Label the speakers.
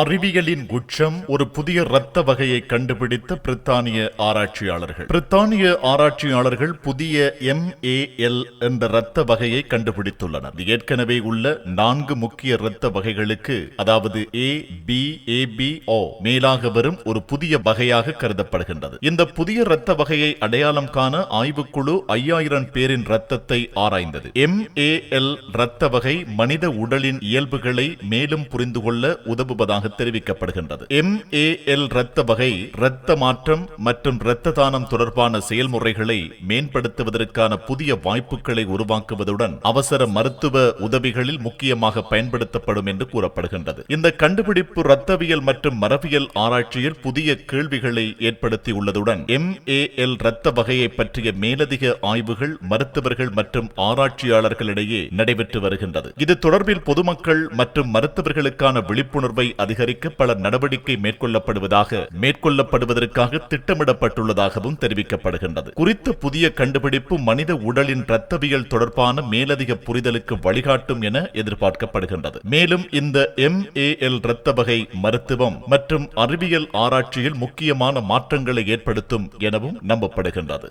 Speaker 1: அறிவியலின் உச்சம் ஒரு புதிய இரத்த வகையை கண்டுபிடித்த பிரித்தானிய ஆராய்ச்சியாளர்கள். பிரித்தானிய ஆராய்ச்சியாளர்கள் புதிய எம்ஏஎல் என்ற இரத்த வகையை கண்டுபிடித்துள்ளனர். ஏற்கனவே உள்ள நான்கு முக்கிய இரத்த வகைகளுக்கு அதாவது ஏ பி ஏ பி ஓ மேலாக வரும் ஒரு புதிய வகையாக கருதப்படுகின்றது. இந்த புதிய இரத்த வகையை அடையாளம் காண ஆய்வுக்குழு ஐயாயிரம் பேரின் இரத்தத்தை ஆராய்ந்தது. எம்ஏஎல் இரத்த வகை மனித உடலின் இயல்புகளை மேலும் புரிந்து கொள்ள உதவுவதாக தெரிவிக்கப்படுகின்றது. எம்ஏஎல் இரத்த வகை இரத்த மாற்றம் மற்றும் இரத்த தானம் தொடர்பான செயல்முறைகளை மேம்படுத்துவதற்கான புதிய வாய்ப்புகளை உருவாக்குவதுடன் அவசர மருத்துவ உதவிகளில் முக்கியமாக பயன்படுத்தப்படும் என்று கூறப்படுகின்றது. இந்த கண்டுபிடிப்பு இரத்தவியல் மற்றும் மரபியல் ஆராய்ச்சியில் புதிய கேள்விகளை ஏற்படுத்தியுள்ளதுடன் எம்ஏஎல் இரத்த வகையை பற்றிய மேலதிக ஆய்வுகள் மருத்துவர்கள் மற்றும் ஆராய்ச்சியாளர்களிடையே நடைபெற்று வருகின்றது. இது தொடர்பில் பொதுமக்கள் மற்றும் மருத்துவர்களுக்கான விழிப்புணர்வை அதிகரிக்க பல நடவடிக்கை மேற்கொள்ளப்படுவதாக மேற்கொள்ளப்படுவதற்காக திட்டமிடப்பட்டுள்ளதாகவும் தெரிவிக்கப்படுகின்றது. குறித்த புதிய கண்டுபிடிப்பு மனித உடலின் இரத்தவியல் தொடர்பான மேலதிக புரிதலுக்கு வழிகாட்டும் என எதிர்பார்க்கப்படுகின்றது. மேலும் இந்த எம் ஏ எல் இரத்த வகை மருத்துவம் மற்றும் அறிவியல் ஆராய்ச்சியில் முக்கியமான மாற்றங்களை ஏற்படுத்தும் எனவும் நம்பப்படுகின்றது.